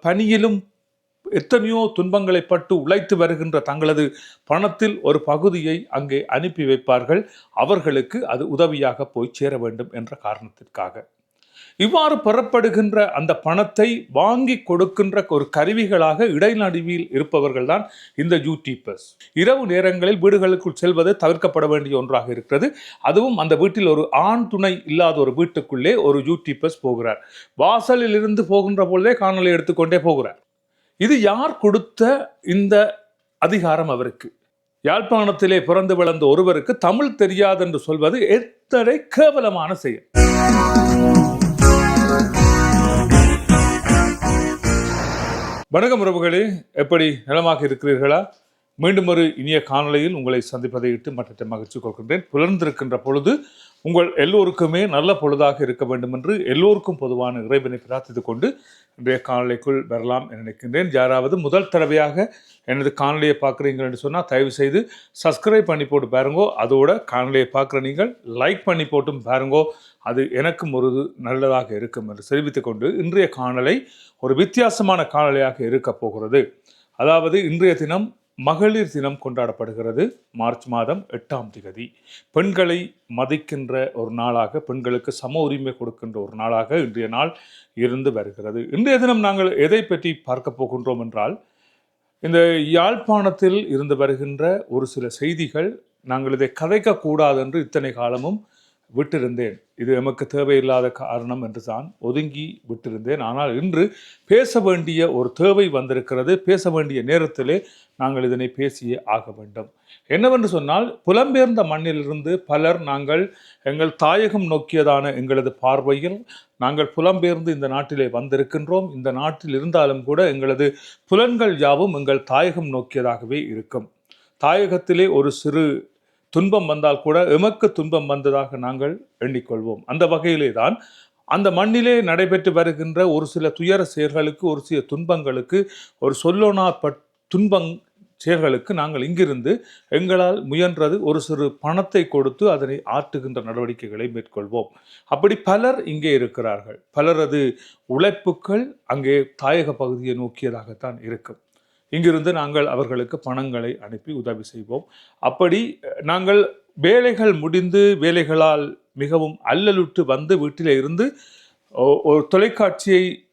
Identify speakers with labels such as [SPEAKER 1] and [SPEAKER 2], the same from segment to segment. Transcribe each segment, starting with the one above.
[SPEAKER 1] பணியிலும் எத்தனையோ துன்பங்களை பட்டு உழைத்து வருகின்ற தங்களது பணத்தில் ஒரு பகுதியை அங்கே அனுப்பி வைப்பார்கள். அவர்களுக்கு அது உதவியாக போய் சேர வேண்டும் என்ற காரணத்திற்காக. இவ்வாறு பெறப்படுகின்ற அந்த பணத்தை வாங்கி கொடுக்கின்ற ஒரு கருவிகளாக இடைநடுவில் இருப்பவர்கள் தான் இந்த யூடியூபர்ஸ் இரவு நேரங்களில் வீடுகளுக்குள் செல்வது தவிர்க்கப்பட வேண்டிய ஒன்றாக இருக்கிறது. அதுவும் அந்த வீட்டில் ஒரு ஆண் துணை இல்லாத ஒரு வீட்டுக்குள்ளே ஒரு யூடியூபர்ஸ் போகிறார். வாசலில் இருந்து போகின்ற பொழுதே காணொலி எடுத்துக்கொண்டே போகிறார். இது யார் கொடுத்த இந்த அதிகாரம் அவருக்கு? யாழ்ப்பாணத்திலே பிறந்து வளர்ந்த ஒருவருக்கு தமிழ் தெரியாது என்று சொல்வது எத்தனை கேவலமான செயல். வணக்கம் உறவுகளே. எப்படி நலமாக இருக்கிறீர்களா? மீண்டும் ஒரு இனிய காணொளியில் உங்களை சந்திப்பதை இட்டு மற்ற மகிழ்ச்சி கொள்கின்றேன். புலர்ந்திருக்கின்ற பொழுது உங்கள் எல்லோருக்குமே நல்ல பொழுதாக இருக்க வேண்டும் என்று எல்லோருக்கும் பொதுவான இறைவனை பிரார்த்தித்துக் கொண்டு இன்றைய காணொலிக்குள் வரலாம் என நினைக்கின்றேன். யாராவது முதல் தடவையாக எனது காணொலியை பார்க்குறீங்க என்று சொன்னால் தயவு செய்து சப்ஸ்கிரைப் பண்ணி போட்டு பாருங்கோ. அதோட காணொலியை பார்க்குற நீங்கள் லைக் பண்ணி போட்டும் பாருங்கோ. அது எனக்கும் ஒரு நல்லதாக இருக்கும் என்று தெரிவித்துக் கொண்டு இன்றைய காணலை ஒரு வித்தியாசமான காணொலியாக இருக்க போகிறது. அதாவது இன்றைய தினம் மகளிர் தினம் கொண்டாடப்படுகிறது மார்ச் மாதம் எட்டாம் திகதி. பெண்களை மதிக்கின்ற ஒரு நாளாக பெண்களுக்கு சம உரிமை கொடுக்கின்ற ஒரு நாளாக இன்றைய நாள் இருந்து வருகிறது. இன்றைய தினம் நாங்கள் எதை பற்றி பார்க்க போகின்றோம் என்றால் இந்த யாழ்ப்பாணத்தில் இருந்து வருகின்ற ஒரு சில செய்திகள் நாங்கள் இதை கதைக்கக்கூடாது என்று இத்தனை காலமும் விட்டிருந்தேன். இது எமக்கு தேவையில்லாத காரணம் என்று தான் ஒதுங்கி விட்டிருந்தேன். ஆனால் இன்று பேச வேண்டிய ஒரு தேவை வந்திருக்கிறது. பேச வேண்டிய நேரத்திலே நாங்கள் இதனை பேசியே ஆக வேண்டும். என்னவென்று சொன்னால் புலம்பெயர்ந்த மண்ணிலிருந்து பலர் நாங்கள் எங்கள் தாயகம் நோக்கியதான எங்களது பார்வையில் நாங்கள் புலம்பெயர்ந்து இந்த நாட்டிலே வந்திருக்கின்றோம். இந்த நாட்டில் இருந்தாலும் கூட எங்களது புலன்கள் யாவும் எங்கள் தாயகம் நோக்கியதாகவே இருக்கும். தாயகத்திலே ஒரு சிறு துன்பம் வந்தால் கூட எமக்கு துன்பம் வந்ததாக நாங்கள் எண்ணிக்கொள்வோம். அந்த வகையிலே தான் அந்த மண்ணிலே நடைபெற்று வருகின்ற ஒரு சில துயர செயல்களுக்கு ஒரு சில துன்பங்களுக்கு ஒரு சொல்லோனா பட் துன்பங் செயல்களுக்கு நாங்கள் இங்கிருந்து எங்களால் முயன்றது ஒரு சிறு பணத்தை கொடுத்து அதனை ஆற்றுகின்ற நடவடிக்கைகளை மேற்கொள்வோம். அப்படி பலர் இங்கே இருக்கிறார்கள். பலரது உழைப்புக்கள் அங்கே தாயக பகுதியை நோக்கியதாகத்தான் இருக்கும். இங்கிருந்து நாங்கள் அவர்களுக்கு பணங்களை அனுப்பி உதவி செய்வோம். அப்படி நாங்கள் வேலைகள் முடிந்து வேலைகளால் மிகவும் அல்லலுற்று வந்து வீட்டில் இருந்து ஒ- ஒரு தொலைக்காட்சியை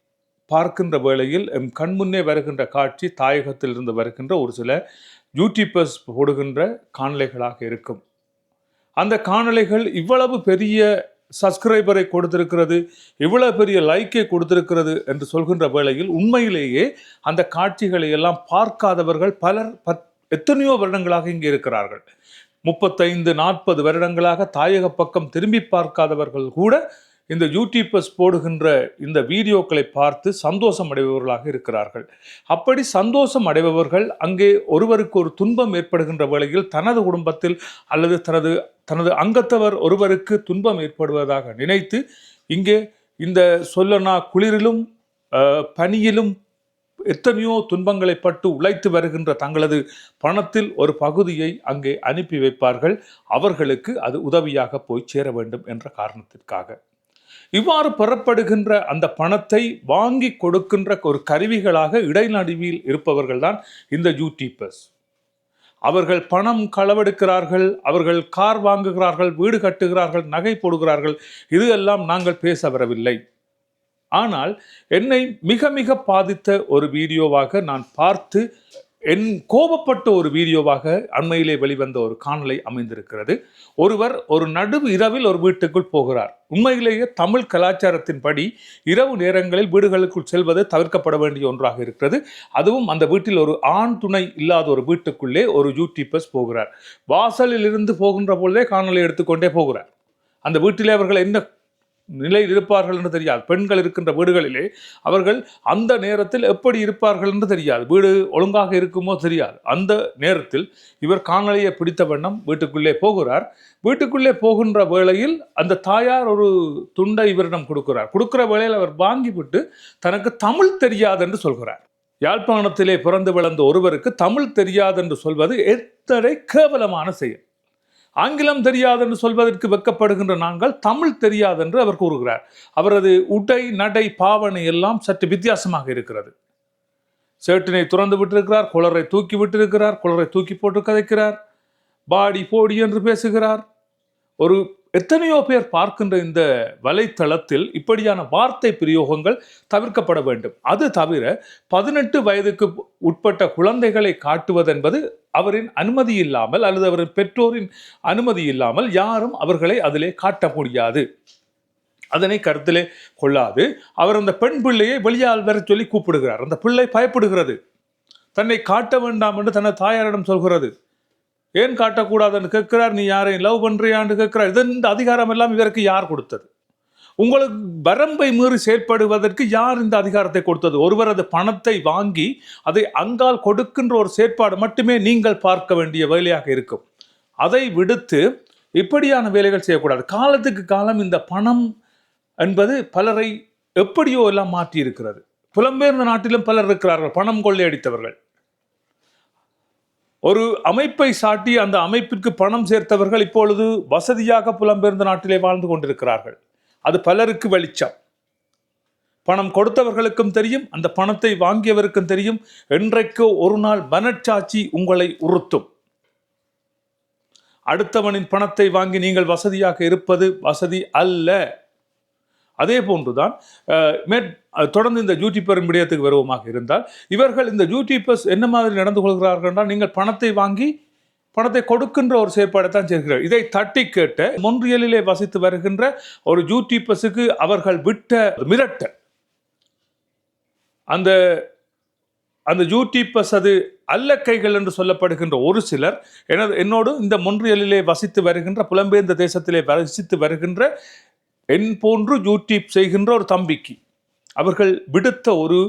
[SPEAKER 1] பார்க்கின்ற வேளையில் எம் கண்முன்னே வருகின்ற காட்சி தாயகத்தில் இருந்து வருகின்ற ஒரு சில யூடியூபர்ஸ் போடுகின்ற காணொளிகளாக இருக்கும். அந்த காணொளிகள் இவ்வளவு பெரிய சப்ஸ்கிரைபரை கொடுத்திருக்கிறது இவ்வளோ பெரிய லைக்கை கொடுத்திருக்கிறது என்று சொல்கின்ற வேளையில் உண்மையிலேயே அந்த காட்சிகளை எல்லாம் பார்க்காதவர்கள் பலர் பத் எத்தனையோ வருடங்களாக இங்கே இருக்கிறார்கள். முப்பத்தைந்து நாற்பது வருடங்களாக தாயக பக்கம் திரும்பி பார்க்காதவர்கள் கூட இந்த யூடியூபர்ஸ் போடுகின்ற இந்த வீடியோக்களை பார்த்து சந்தோஷம் அடைபவர்களாக இருக்கிறார்கள். அப்படி சந்தோஷம் அடைபவர்கள் அங்கே ஒருவருக்கு ஒரு துன்பம் ஏற்படுகின்ற வேளையில் தனது குடும்பத்தில் அல்லது தனது தனது அங்கத்தவர் ஒருவருக்கு துன்பம் ஏற்படுவதாக நினைத்து இங்கே இந்த சொல்லனா குளிரிலும் பனியிலும் எத்தனையோ துன்பங்களை பட்டு உழைத்து வருகின்ற தங்களது பணத்தில் ஒரு பகுதியை அங்கே அனுப்பி வைப்பார்கள். அவர்களுக்கு அது உதவியாக போய் சேர வேண்டும் என்ற காரணத்திற்காக. இவ்வாறு பெறப்படுகின்ற அந்த பணத்தை வாங்கி கொடுக்கின்ற ஒரு கருவிகளாக இடைநடுவில் இருப்பவர்கள் தான் இந்த யூடியூபர்ஸ் அவர்கள் பணம் களவெடுக்கிறார்கள் அவர்கள் கார் வாங்குகிறார்கள் வீடு கட்டுகிறார்கள் நகை போடுகிறார்கள் இது எல்லாம் நாங்கள் பேச வரவில்லை. ஆனால் என்னை மிக மிக பாதித்த ஒரு வீடியோவாக நான் பார்த்து என் கோபப்பட்ட ஒரு வீடியோவாக அண்மையிலே வெளிவந்த ஒரு காணலை அமைந்திருக்கிறது. ஒருவர் ஒரு நடு இரவில் ஒரு வீட்டுக்குள் போகிறார். உண்மையிலேயே தமிழ் கலாச்சாரத்தின்படி இரவு நேரங்களில் வீடுகளுக்குள் செல்வது தவிர்க்கப்பட வேண்டிய ஒன்றாக இருக்கிறது. அதுவும் அந்த வீட்டில் ஒரு ஆண் துணை இல்லாத ஒரு வீட்டுக்குள்ளே ஒரு யூடியூபர்ஸ் போகிறார். வாசலில் இருந்து போகின்ற பொழுதே காணலை எடுத்துக்கொண்டே போகிறார். அந்த வீட்டிலே அவர்கள் என்ன நிலையில் இருப்பார்கள் என்று தெரியாது. பெண்கள் இருக்கின்ற வீடுகளிலே அவர்கள் அந்த நேரத்தில் எப்படி இருப்பார்கள் என்று தெரியாது. வீடு ஒழுங்காக இருக்குமோ தெரியாது. அந்த நேரத்தில் இவர் காணொளியை பிடித்த வண்ணம் வீட்டுக்குள்ளே போகிறார். வீட்டுக்குள்ளே போகின்ற வேளையில் அந்த தாயார் ஒரு துண்டை இவரிடம் கொடுக்கிறார். கொடுக்கிற வேளையில் அவர் வாங்கிவிட்டு தனக்கு தமிழ் தெரியாது என்று சொல்கிறார். யாழ்ப்பாணத்திலே பிறந்து விளந்த ஒருவருக்கு தமிழ் தெரியாது என்று சொல்வது எத்தனை கேவலமான செயல். ஆங்கிலம் தெரியாதென்று சொல்வதற்கு வெட்கப்படுகின்ற நாங்கள் தமிழ் தெரியாதென்று அவர் கூறுகிறார். அவரது உடை நடை பாவனை எல்லாம் சற்று வித்தியாசமாக இருக்கிறது. சேட்டினை துறந்து விட்டிருக்கிறார் குளரை தூக்கி விட்டிருக்கிறார் குளரை தூக்கி போட்டு கதைக்கிறார். பாடி போடி என்று பேசுகிறார். ஒரு எத்தனையோ பேர் பார்க்கின்ற இந்த வலைத்தளத்தில் இப்படியான வார்த்தை பிரயோகங்கள் தவிர்க்கப்பட வேண்டும். அது தவிர பதினெட்டு வயதுக்கு உட்பட்ட குழந்தைகளை காட்டுவதென்பது அவரின் அனுமதி இல்லாமல் அல்லது அவரின் பெற்றோரின் அனுமதி இல்லாமல் யாரும் அவர்களை அதிலே காட்ட முடியாது. அதனை கருத்திலே கொள்ளாது. அவர் அந்த பெண் பிள்ளையை வெளியால் வர சொல்லி கூப்பிடுகிறார். அந்த பிள்ளை பயப்படுகிறது. தன்னை காட்ட வேண்டாம் என்று தனது தாயாரிடம் சொல்கிறது. ஏன் காட்டக்கூடாதுன்னு கேட்கிறார்? நீ யாரையும் லவ் பண்ணுறியான்னு கேட்கிறார். இதன் இந்த அதிகாரம் எல்லாம் இவருக்கு யார் கொடுத்தது? உங்களுக்கு வரம்பை மீறி செயற்படுவதற்கு யார் இந்த அதிகாரத்தை கொடுத்தது? ஒருவரது பணத்தை வாங்கி அதை அங்கால் கொடுக்கின்ற ஒரு செயற்பாடு மட்டுமே நீங்கள் பார்க்க வேண்டிய வேலையாக இருக்கும். அதை விடுத்து இப்படியான வேலைகள் செய்யக்கூடாது. காலத்துக்கு காலம் இந்த பணம் என்பது பலரை எப்படியோ எல்லாம் மாற்றி இருக்கிறது புலம்பெயர்ந்த நாட்டிலும் பலர் இருக்கிறார்கள். பணம் கொள்ளையடித்தவர்கள். ஒரு அமைப்பை சாட்டி அந்த அமைப்பிற்கு பணம் சேர்த்தவர்கள் இப்பொழுது வசதியாக புலம்பெயர்ந்த நாட்டிலே வாழ்ந்து கொண்டிருக்கிறார்கள். அது பலருக்கு வெளிச்சம். பணம் கொடுத்தவர்களுக்கும் தெரியும் அந்த பணத்தை வாங்கியவருக்கும் தெரியும். என்றைக்கோ ஒரு நாள் மனச்சாட்சி உங்களை உறுத்தும். அடுத்தவனின் பணத்தை வாங்கி நீங்கள் வசதியாக இருப்பது வசதி அல்ல. அதே போன்றுதான் அஹ், மேற் தொடர்ந்து இந்த யூடியூப்பரின் விடயத்துக்கு வருவமாக இருந்தால் இவர்கள் இந்த யூடியூப்பர்ஸ் என்ன மாதிரி நடந்து கொள்கிறார்கள் என்றால் நீங்கள் பணத்தை வாங்கி பணத்தை கொடுக்கின்ற ஒரு செயற்பாடை தான் செய்கிறார் இதை தட்டி கேட்ட மொன்றியலிலே வசித்து வருகின்ற ஒரு யூடியூப்பர்ஸுக்கு அவர்கள் விட்ட மிரட்ட அந்த அந்த யூடியூப்பர்ஸ் அது அல்ல கைகள் என்று சொல்லப்படுகின்ற ஒரு சிலர் எனது என்னோடு இந்த மொன்றியலிலே வசித்து வருகின்ற புலம்பெயர்ந்த தேசத்திலே வசித்து வருகின்ற என் போன்று யூடியூப் செய்கின்ற ஒரு தம்பிக்கு அவர்கள் விடுத்த ஒரு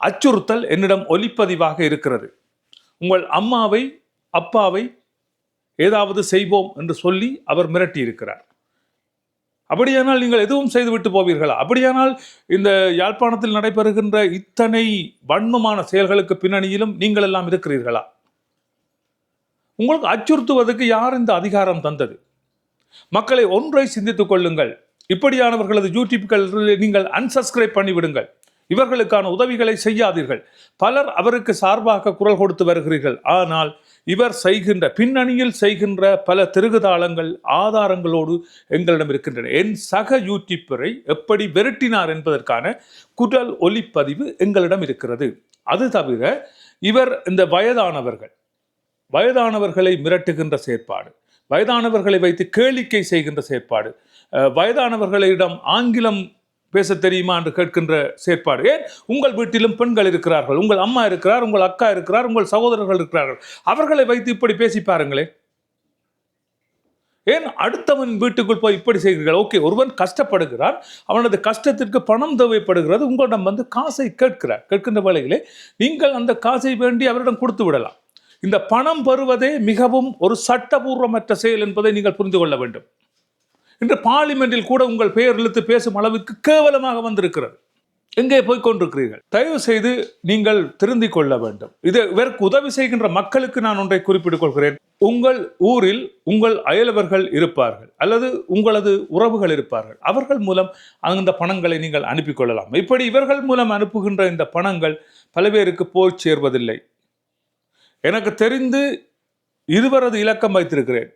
[SPEAKER 1] அச்சுறுத்தல் என்னிடம் ஒலிப்பதிவாக இருக்கிறது. உங்கள் அம்மாவை அப்பாவை ஏதாவது செய்வோம் என்று சொல்லி அவர் மிரட்டி இருக்கிறார் அப்படியானால் நீங்கள் எதுவும் செய்துவிட்டு போவீர்களா? அப்படியானால் இந்த யாழ்ப்பாணத்தில் நடைபெறுகின்ற இத்தனை வன்மமான செயல்களுக்கு பின்னணியிலும் நீங்கள் எல்லாம் இருக்கிறீர்களா? உங்களுக்கு அச்சுறுத்துவதற்கு யார் இந்த அதிகாரம் தந்தது? மக்களை ஒன்றை சிந்தித்துக் கொள்ளுங்கள். இப்படியானவர்களது யூடியூப்கள் நீங்கள் அன்சப்ஸ்கிரைப் பண்ணிவிடுங்கள். இவர்களுக்கான உதவிகளை செய்யாதீர்கள். பலர் அவருக்கு சார்பாக குரல் கொடுத்து வருகிறீர்கள். ஆனால் இவர் செய்கின்ற பின்னணியில் செய்கின்ற பல திருகுதாளங்கள் ஆதாரங்களோடு எங்களிடம் இருக்கின்றன. என் சக யூடியூப்பரை எப்படி விரட்டினார் என்பதற்கான குரல் ஒலிப்பதிவு எங்களிடம் இருக்கிறது. அது தவிர இவர் இந்த வயதானவர்கள் வயதானவர்களை மிரட்டுகின்ற செயற்பாடு வயதானவர்களை வைத்து கேளிக்கை செய்கின்ற செயற்பாடு வயதானவர்களிடம் ஆங்கிலம் பேச தெரியுமா என்று கேட்கின்ற செயற்பாடு. ஏன்? உங்கள் வீட்டிலும் பெண்கள் இருக்கிறார்கள். உங்கள் அம்மா இருக்கிறார் உங்கள் அக்கா இருக்கிறார் உங்கள் சகோதரர்கள் இருக்கிறார்கள். அவர்களை வைத்து இப்படி பேசி பாருங்களேன். ஏன்? அடுத்தவன் வீட்டுக்குள் போய் இப்படி செய்கிறீர்கள். ஓகே ஒருவன் கஷ்டப்படுகிறான். அவனது கஷ்டத்திற்கு பணம் தேவைப்படுகிறது. உங்களிடம் வந்து காசை கேட்கிறார். கேட்கின்ற வேளையிலே நீங்கள் அந்த காசை வேண்டி அவரிடம் கொடுத்து விடலாம். இந்த பணம் பெறுவதே மிகவும் ஒரு சட்டபூர்வமற்ற செயல் என்பதை நீங்கள் புரிந்து கொள்ள வேண்டும். இன்று பார்லிமெண்டில் கூட உங்கள் பெயர் இழுத்து பேசும் அளவுக்கு கேவலமாக வந்திருக்கிறது. எங்கே போய் கொண்டிருக்கிறீர்கள்? தயவு செய்து நீங்கள் திருந்திக் கொள்ள வேண்டும். இது இதற்கு உதவி செய்கின்ற மக்களுக்கு நான் ஒன்றை குறிப்பிட்டுக் கொள்கிறேன். உங்கள் ஊரில் உங்கள் அயலவர்கள் இருப்பார்கள். அல்லது உங்களது உறவுகள் இருப்பார்கள். அவர்கள் மூலம் அந்த பணங்களை நீங்கள் அனுப்பி கொள்ளலாம். இப்படி இவர்கள் மூலம் அனுப்புகின்ற இந்த பணங்கள் பல பேருக்கு போய் சேர்வதில்லை. எனக்கு தெரிந்து இருவரது இலக்கம் வைத்திருக்கிறேன்.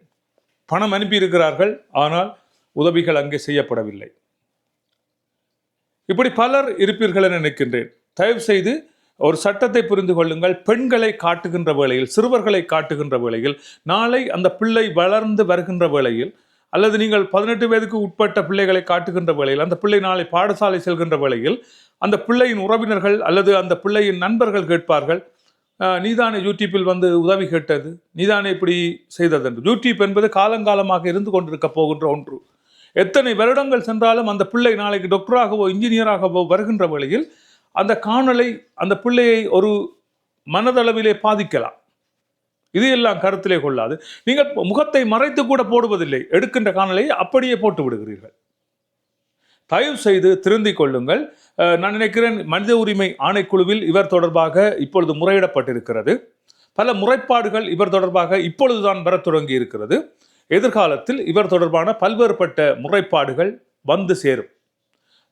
[SPEAKER 1] பணம் அனுப்பியிருக்கிறார்கள். ஆனால் உதவிகள் அங்கே செய்யப்படவில்லை. இப்படி பலர் இருப்பீர்கள் என நினைக்கின்றேன். தயவு செய்து ஒரு சட்டத்தை புரிந்து கொள்ளுங்கள். பெண்களை காட்டுகின்ற வேளையில் சிறுவர்களை காட்டுகின்ற வேளையில் நாளை அந்த பிள்ளை வளர்ந்து வருகின்ற வேளையில் அல்லது நீங்கள் பதினெட்டு வயதுக்கு உட்பட்ட பிள்ளைகளை காட்டுகின்ற வேளையில் அந்த பிள்ளை நாளை பாடசாலை செல்கின்ற வேளையில் அந்த பிள்ளையின் உறவினர்கள் அல்லது அந்த பிள்ளையின் நண்பர்கள் கேட்பார்கள் "ஆஹ், நீதானே யூடியூப்பில் வந்து உதவி கேட்டது? நீதானே இப்படி செய்தது? என்று. யூடியூப் என்பது காலங்காலமாக இருந்து கொண்டிருக்க போகின்ற ஒன்று. எத்தனை வருடங்கள் சென்றாலும் அந்த பிள்ளை நாளைக்கு டாக்டராகவோ இன்ஜினியராகவோ வருகின்ற வேளையில் அந்த காணலை அந்த பிள்ளையை ஒரு மனதளவிலே பாதிக்கலாம். இது எல்லாம் கருத்திலே கொள்ளாது. நீங்கள் முகத்தை மறைத்து கூட போடுவதில்லை. எடுக்கின்ற காணலையை அப்படியே போட்டு விடுகிறீர்கள். தயவு செய்து திருந்திக் கொள்ளுங்கள். நான் நினைக்கிறேன் மனித உரிமை ஆணைக்குழுவில் இவர் தொடர்பாக இப்பொழுது முறையிடப்பட்டிருக்கிறது. பல முறைப்பாடுகள் இவர் தொடர்பாக இப்பொழுதுதான் வரத் தொடங்கி இருக்கிறது எதிர்காலத்தில் இவர் தொடர்பான பல்வேறுபட்ட முறைப்பாடுகள் வந்து சேரும்.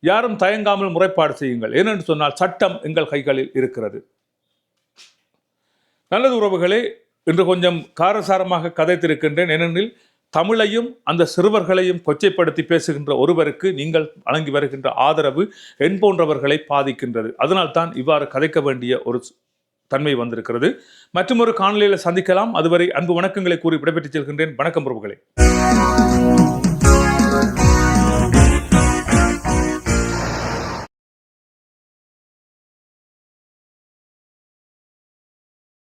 [SPEAKER 1] யாரும் தயங்காமல் முறைப்பாடு செய்யுங்கள். ஏனென்று சொன்னால் சட்டம் எங்கள் கைகளில் இருக்கிறது. நல்லது உறவுகளே இன்று கொஞ்சம் காரசாரமாக கதைத்திருக்கின்றேன். ஏனெனில் தமிழையும் அந்த சிறுவர்களையும் கொச்சைப்படுத்தி பேசுகின்ற ஒருவருக்கு நீங்கள் வழங்கி வருகின்ற ஆதரவு என் போன்றவர்களை பாதிக்கின்றது. அதனால் தான் இவ்வாறு கதைக்க வேண்டிய ஒரு தன்மை வந்திருக்கிறது. மற்றும் ஒரு காணொலியில் சந்திக்கலாம். அதுவரை அன்பு வணக்கங்களை கூறி விடைபெற்றுச் செல்கின்றேன். வணக்கம் பிரபுகளே.